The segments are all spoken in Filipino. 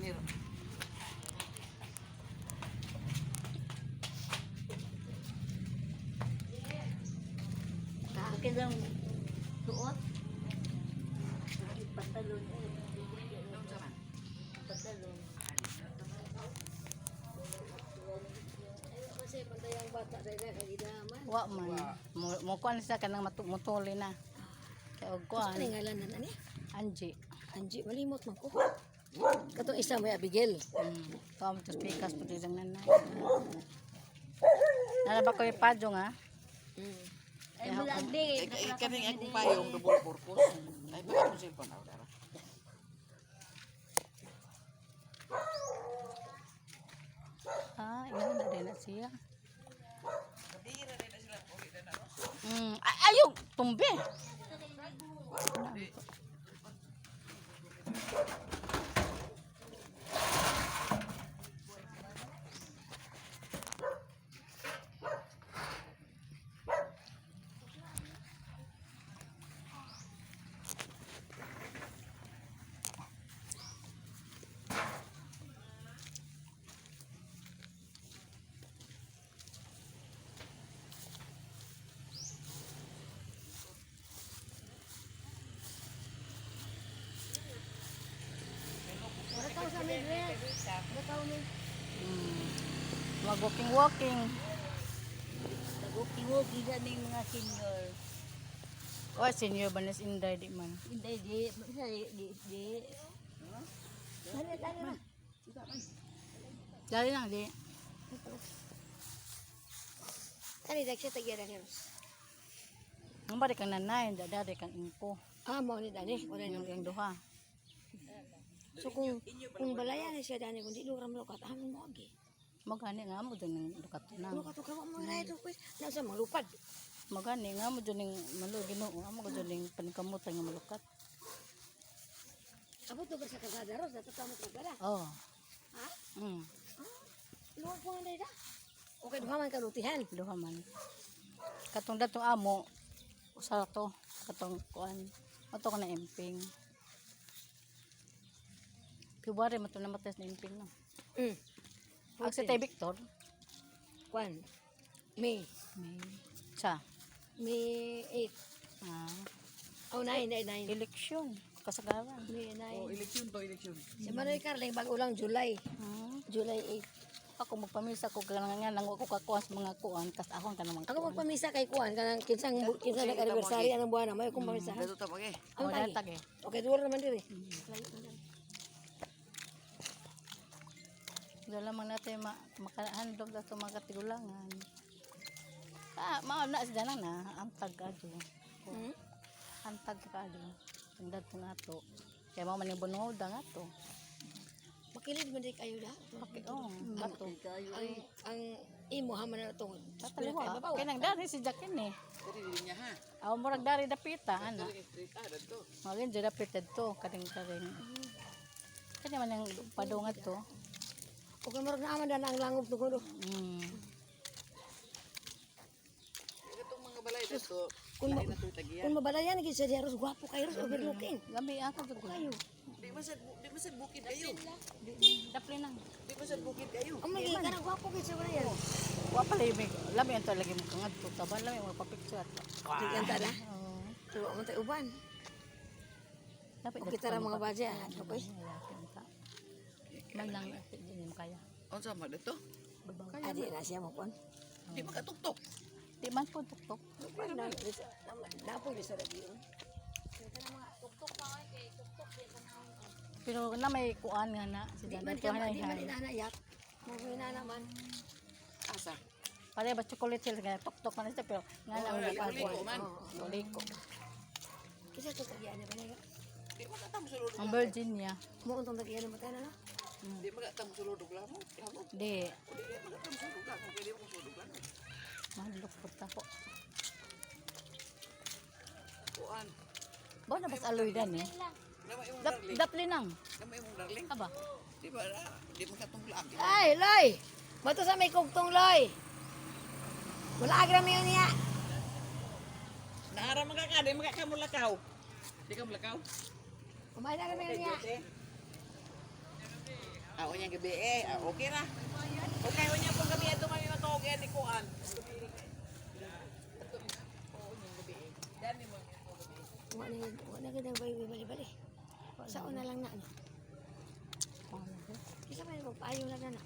Miro. Akin lang suot. Sa man. Patalon. Kasi pantay ang bata dahil kagida man. Wa man. Mo mo kuan sa kanang matu- mutuli na. Kay og kuan. Ano yung ngalan na nani? Anji. Anji, malimot man ko. Katong isa may Abigail. Mm. Tom to pikas pud lang nanay. Nala ba ko ipadyo nga? Mm. Ay, bulag di. Ay, ay, kaming akong payong double purpose. Ay, baka mo cellphone ako, dara. Ah, iyan na din na siya. Mm, ay, ayaw, tumbi. Wala tao sa may dress. Wala tao may Mm. Mag walking walking. Naguki-wuki na ng mga senior. O senior banas inday di man. Hindi, di. Di, di, di. Dali, dali na. Dali lang di. Kani dag siya tagyan na Ang bari kang nanay, dadari kang inko. Ah, mo ni dani. Wala nang yung duha. So kung kung balayan siya dani kung di luram lukat amon mo agi. Magani nga mo dun ng na. Lukat ka mo ray to quiz. Nasa malupad. Magani nga mo dun ng malo ginoo. Amo ko dun ng nga malukat. Abot to sa kasada ros dato tamo ko bala. Oh. Ha? Mm. Luwag ko nday da. Okay, duha man kalutihan. Duha man. Katong datong amo usa to katong kuan. Ato ko na emping. February mo to namatay na emping no. Mm. Ang si Tay Victor, Kwan. May. may sa May 8. ah, Oh, 9, 9, 9. eleksyon kasagaran. May Oh, 9. eleksyon to, eleksyon. Si Manoy Carling, bago lang July. Hmm. July 8. Ako magpamisa ko ganang nga nang ko kakuha sa mga kuan kas akon ka naman. Ako magpamisa kay Kuan, kanang kinsang kinsang nag-anniversary anong buwan na may kung pamisa. Dito ta pag eh. Ang Ang tagi. tag eh. Okay, duwar naman diri. Dala man natin ma makahandog sa mga katigulangan. Ah, mao na sa danan na ang tag ado. Hmm? Ang tag ka ado. Ang dato nato. Kaya mao man yung bunod nga to. Makilid man di kayo da. Okay, oh, ato. Ang ang imo haman na to. Tataliwa. Kaya nang dari si Jackin eh. Dali din niya ha. Aw murag dari dapita ah, dito. Magin jud dapita to kading kading. Kanya man ang padungat to. Okay, marag na aman na ang langob to kuno. Mm. Itong mga balay dito. Kung ma- na. Kung mabalayan gid sa diaros gwapo kayo ros overlooking. Lambi ako jud Kayo. Di masad di masad bukid kayo. Dapli nang. Di masad bukid kayo. Ang mga kanang gwapo gid sa balayan. Wa pa limig. Lami ang lagi mo kangad to. Taban lami mo papicture. Di kanta na. Oh. Tuwa mo tayo uban. Dapat Okay, tara mga badya. Okay. Man lang din mo kaya. Unsa man dito? Babang. Adi na siya mo pon. Di makatuktok. Di man po tuktok. Na napo di sa radio. Pero na may kuan nga na si Di man Ito ka hanay di man hanay. inanayak. Mo na naman. Asa? Pare ba chocolate sila nga tuktok man siya pero nga lang Oh, wala pa liko man. Liko. Kisa to tagian na ba Di makatam sulod. Ang Virginia. Mo untong tagian mo tayo na. Di makatam sulod og lamo. Di. Di makatam sulod lamo. Pwede mo sulod lamo. Mahalok po tako. Kuan. Ba na bas aloy dan eh. Dap, dapli nang. Nama imong darling. Aba. Di ba? Di makatunglag. Ay, Loy! Bato sa may kugtong, Loy! Wala agra mo yun niya. Naara mga ka, di mga ka mulakaw. Di ka mulakaw? Kumain na yun niya. Eh. unya gabi eh. Ah, okay ra. Okay unya pag gabi ato kami matog eh di kuan. Wa na gid, wa na bayi bali-bali. Sa una lang na ano. Isa man mo paayo na na.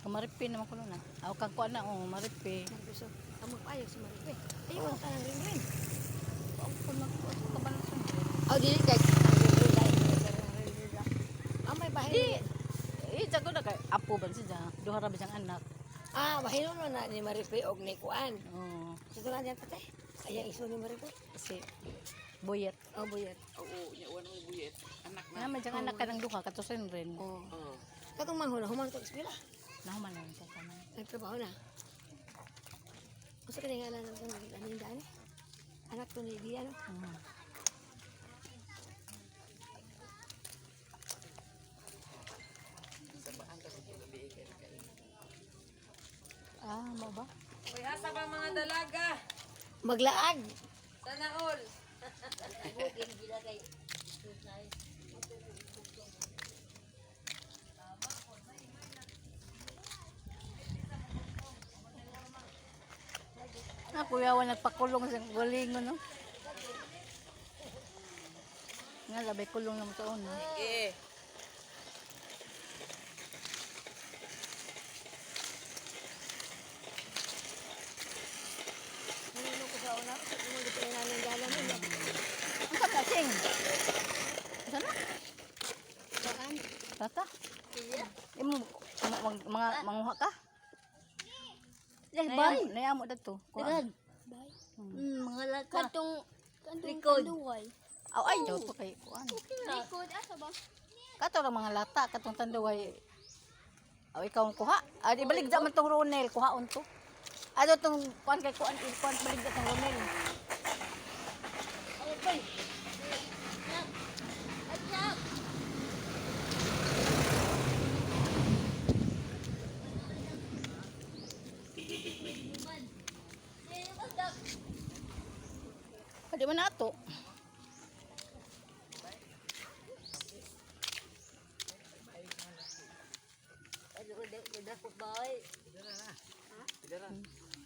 Kamaripi naman ko na. Aw kang kuan na oh, maripi. Ang gusto, ang magpaayo sa maripe. Ayaw ang tanang ring ring. Aw kun mag kabalansan. Oh, dili kay ang ring ring lain. Ang may bahay. Di eh jago na kay apo ban siya. Duha ra ba siyang anak. Ah, bahay no na ni maripe og ni kuan. Oh, Sa tulan yan pate. Kaya iso ni maripe. kasi boyet. Oh, buyat. Oo, nya uwan mo buyet. Anak na. Na man siyang anak kanang duha katusin rin. Oh. Oo. Katong manghuna, human to eskwela. Nahuman lang sa kanan. Nagtrabaho na. Gusto ka nga lang ng kanin daan. Anak ko ni Dian. Mm. Ah, mo ba? Uy, hasa ba mga dalaga? Maglaag. Sana all. Ah, kuya wa nagpakulong sa galingon no. Nga labay kulong naman sa una. Eh. Una. Mo di pa namin galang mo. Ang sa kasing. Sana? Saan? Tata? Imo mga manguha ka? Eh, Nayamo, nayamo dito. Kuha. Mm, mga laka. Kantong, likod. Aw ay daw to kay kuan. Likod, asa ba? Kato ra mga lata katong tanduway. Aw ikaw ang kuha. Ah, di baligda man tong Ronel, kuhaon to. Ano tong kuan kay kuan kuan baligda tong Ronel. Pwede man nato. Ano ko, dako ba? Dara.